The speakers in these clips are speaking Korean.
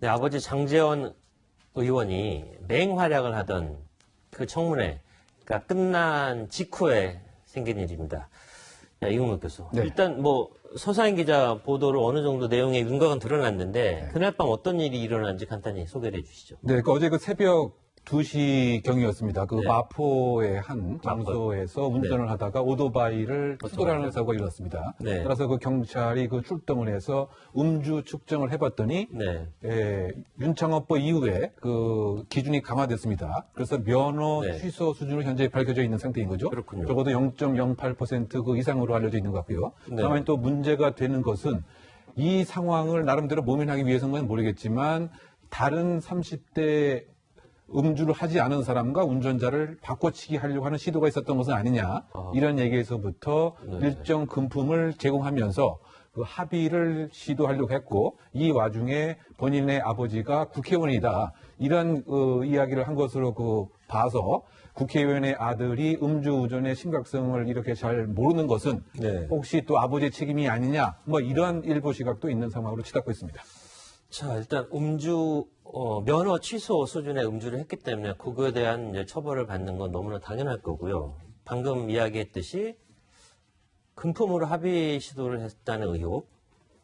네, 아버지 장재원 의원이 맹활약을 하던 그 청문회가 끝난 직후에 생긴 일입니다. 야, 이용욱 교수. 네. 일단 뭐 서사인 기자 보도를 어느 정도 내용의 윤곽은 드러났는데 그날 밤 어떤 일이 일어났는지 간단히 소개를 해주시죠. 네, 그 어제 그 새벽 2시 경이었습니다. 그 네. 마포의 한 장소에서 운전을 하다가 오토바이를 추돌하는 사고가 일어났습니다. 네. 따라서 그 경찰이 그 출동을 해서 음주 측정을 해봤더니 네. 예, 윤창호법 이후에 그 기준이 강화됐습니다. 그래서 면허 네. 취소 수준으로 현재 밝혀져 있는 상태인 거죠. 그렇군요. 적어도 0.08%그 이상으로 알려져 있는 것 같고요. 네. 다만 또 문제가 되는 것은 이 상황을 나름대로 모면하기 위해서는 모르겠지만 다른 30대 음주를 하지 않은 사람과 운전자를 바꿔치기 하려고 하는 시도가 있었던 것은 아니냐 아. 이런 얘기에서부터 네. 일정 금품을 제공하면서 그 합의를 시도하려고 했고 이 와중에 본인의 아버지가 국회의원이다 이런 어, 이야기를 한 것으로 그 봐서 국회의원의 아들이 음주운전의 심각성을 이렇게 잘 모르는 것은 네. 혹시 또 아버지의 책임이 아니냐 뭐 이런 일부 시각도 있는 상황으로 치닫고 있습니다. 자, 일단 음주 어, 면허 취소 수준의 음주를 했기 때문에 그거에 대한 이제 처벌을 받는 건 너무나 당연할 거고요. 방금 이야기했듯이 금품으로 합의 시도를 했다는 의혹,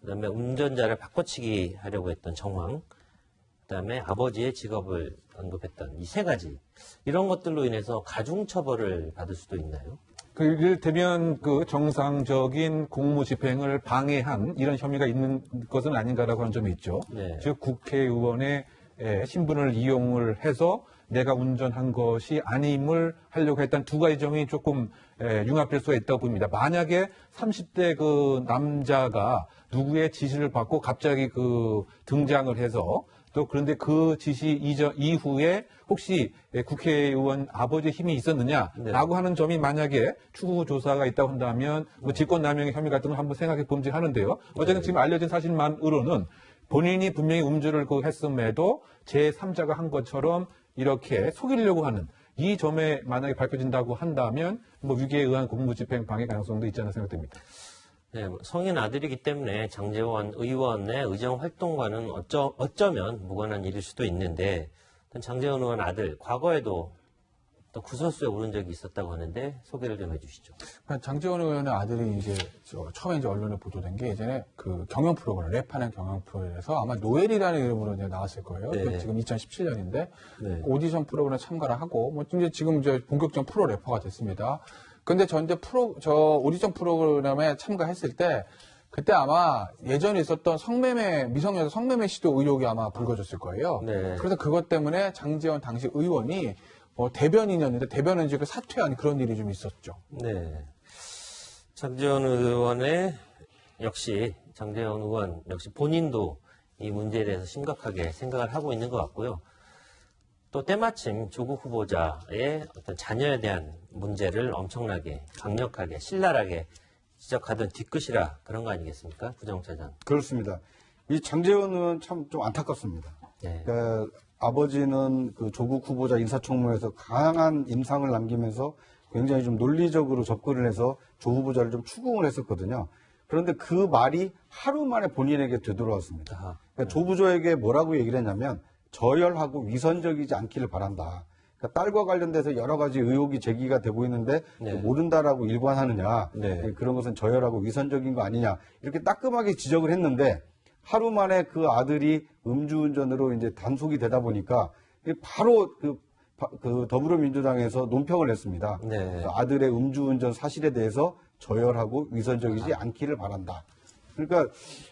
그 다음에 운전자를 바꿔치기 하려고 했던 정황, 그 다음에 아버지의 직업을 언급했던 이 세 가지 이런 것들로 인해서 가중 처벌을 받을 수도 있나요? 그 이를테면 그 정상적인 공무 집행을 방해한 이런 혐의가 있는 것은 아닌가라고 하는 점이 있죠. 네. 즉 국회의원의 에, 신분을 이용을 해서 내가 운전한 것이 아님을 하려고 했던 두 가지 점이 조금 에, 융합될 수가 있다고 봅니다. 만약에 30대 그 남자가 누구의 지시를 받고 갑자기 그 등장을 해서 또 그런데 그 지시 이전 이후에 혹시 에, 국회의원 아버지의 힘이 있었느냐라고 하는 점이 만약에 추후 조사가 있다고 한다면 뭐 직권남용의 혐의 같은 걸 한번 생각해 봄직하는데요. 어쨌든 지금 알려진 사실만으로는 본인이 분명히 음주를 그 했음에도 제3자가 한 것처럼 이렇게 속이려고 하는 이 점에 만약에 밝혀진다고 한다면 뭐 위기에 의한 공무집행 방해 가능성도 있지 않나 생각됩니다. 네, 뭐 성인 아들이기 때문에 장재원 의원의 의정 활동과는 어쩌, 어쩌면 무관한 일일 수도 있는데 장재원 의원 아들 과거에도 또 구설수에 오른 적이 있었다고 하는데 소개를 좀 해주시죠. 그러니까 장재원 의원의 아들이 이제 저 처음에 이제 언론에 보도된 게 예전에 그 경영 프로그램 랩하는 경영 프로그램에서 아마 노엘이라는 이름으로 이제 나왔을 거예요. 네. 그 지금 2017년인데 네. 오디션 프로그램에 참가를 하고 뭐 이제 지금 이제 본격적 프로 래퍼가 됐습니다. 근데 저 이제 프로 저 오디션 프로그램에 참가했을 때 그때 아마 예전에 있었던 성매매 미성년자 성매매 시도 의혹이 아마 불거졌을 거예요. 네. 그래서 그것 때문에 장재원 당시 의원이 뭐 대변인이었는데 대변인 직을 사퇴한 그런 일이 좀 있었죠. 네. 장재원 의원의 역시 장재원 의원 역시 본인도 이 문제에 대해서 심각하게 생각을 하고 있는 것 같고요. 또 때마침 조국 후보자의 어떤 자녀에 대한 문제를 엄청나게 강력하게 신랄하게 지적하던 뒤끝이라 그런 거 아니겠습니까? 부정차장. 그렇습니다. 이 장재원 의원 참 좀 안타깝습니다. 네. 그러니까 아버지는 그 조국 후보자 인사청문회에서 강한 임상을 남기면서 굉장히 좀 논리적으로 접근을 해서 조 후보자를 좀 추궁을 했었거든요. 그런데 그 말이 하루 만에 본인에게 되돌아왔습니다. 그러니까 조 부조에게 뭐라고 얘기를 했냐면 저열하고 위선적이지 않기를 바란다. 그러니까 딸과 관련돼서 여러 가지 의혹이 제기가 되고 있는데 네. 모른다라고 일관하느냐 네. 그런 것은 저열하고 위선적인 거 아니냐 이렇게 따끔하게 지적을 했는데 하루 만에 그 아들이 음주운전으로 이제 단속이 되다 보니까 바로 그, 바- 그 더불어민주당에서 논평을 냈습니다. 네. 그 아들의 음주운전 사실에 대해서 저열하고 위선적이지 않기를 바란다. 그러니까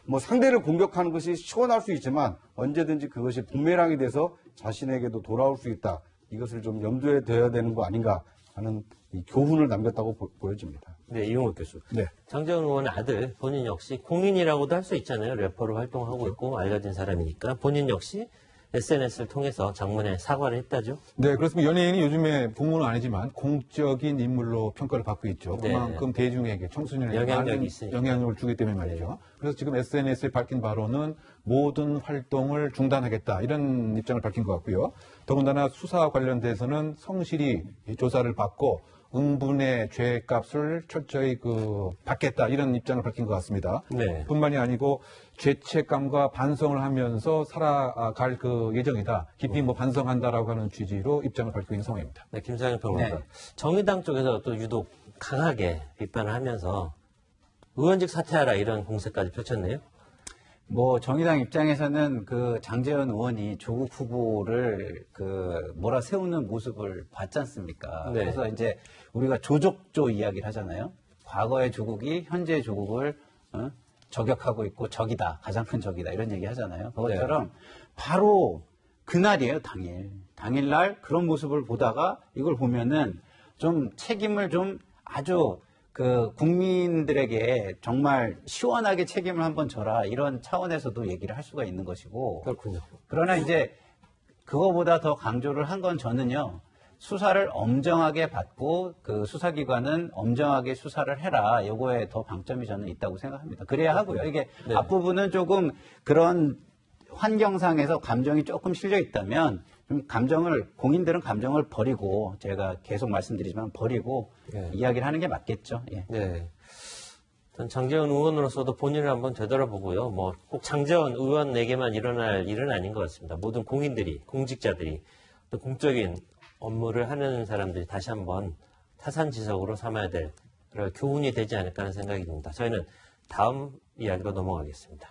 뭐 상대를 공격하는 것이 시원할 수 있지만 언제든지 그것이 부메랑이 돼서 자신에게도 돌아올 수 있다. 이것을 좀 염두에 둬야 되는 거 아닌가 하는 이 교훈을 남겼다고 보, 보여집니다. 네, 이용욱 교수. 네. 장재원 의원의 아들 본인 역시 공인이라고도 할 수 있잖아요. 래퍼로 활동하고 있고 알려진 사람이니까 본인 역시 SNS를 통해서 장문에 사과를 했다죠. 네, 그렇습니다. 연예인이 요즘에 본문은 아니지만 공적인 인물로 평가를 받고 있죠. 네. 그만큼 대중에게 청소년에게 영향력이 있으니까. 영향력을 주기 때문에 말이죠. 그래서 지금 SNS에 밝힌 바로는 모든 활동을 중단하겠다 이런 입장을 밝힌 것 같고요. 더군다나 수사 관련돼서는 성실히 이 조사를 받고 응분의 죄값을 철저히 그 받겠다 이런 입장을 밝힌 것 같습니다. 네. 뿐만이 아니고 죄책감과 반성을 하면서 살아갈 그 예정이다. 깊이 뭐 반성한다라고 하는 취지로 입장을 밝히고 있는 상황입니다. 네, 김상현 평론가. 네. 정의당 쪽에서 또 유독 강하게 비판을 하면서 의원직 사퇴하라 이런 공세까지 펼쳤네요. 뭐 정의당 입장에서는 그 장재현 의원이 조국 후보를 그 몰아 세우는 모습을 봤지 않습니까? 네. 그래서 이제 우리가 조족조 이야기를 하잖아요. 과거의 조국이 현재의 조국을 어? 저격하고 있고 적이다, 가장 큰 적이다 이런 얘기 하잖아요. 그것처럼 바로 그날이에요, 당일. 당일날 그런 모습을 보다가 이걸 보면은 좀 책임을 좀 아주 그 국민들에게 정말 시원하게 책임을 한번 져라 이런 차원에서도 얘기를 할 수가 있는 것이고 그렇군요. 그러나 이제 그거보다 더 강조를 한 건 저는요 수사를 엄정하게 받고 그 수사기관은 엄정하게 수사를 해라 요거에 더 방점이 저는 있다고 생각합니다 그래야 하고요 이게 네. 앞부분은 조금 그런 환경상에서 감정이 조금 실려 있다면 좀 감정을 공인들은 감정을 버리고 제가 계속 말씀드리지만 버리고 예. 이야기를 하는 게 맞겠죠. 예. 네. 전 장재원 의원으로서도 본인을 한번 되돌아보고요. 뭐 꼭 장재원 의원에게만 일어날 일은 아닌 것 같습니다. 모든 공인들이, 공직자들이 또 공적인 업무를 하는 사람들이 다시 한번 타산지석으로 삼아야 될 그런 교훈이 되지 않을까 하는 생각이 듭니다. 저희는 다음 이야기로 넘어가겠습니다.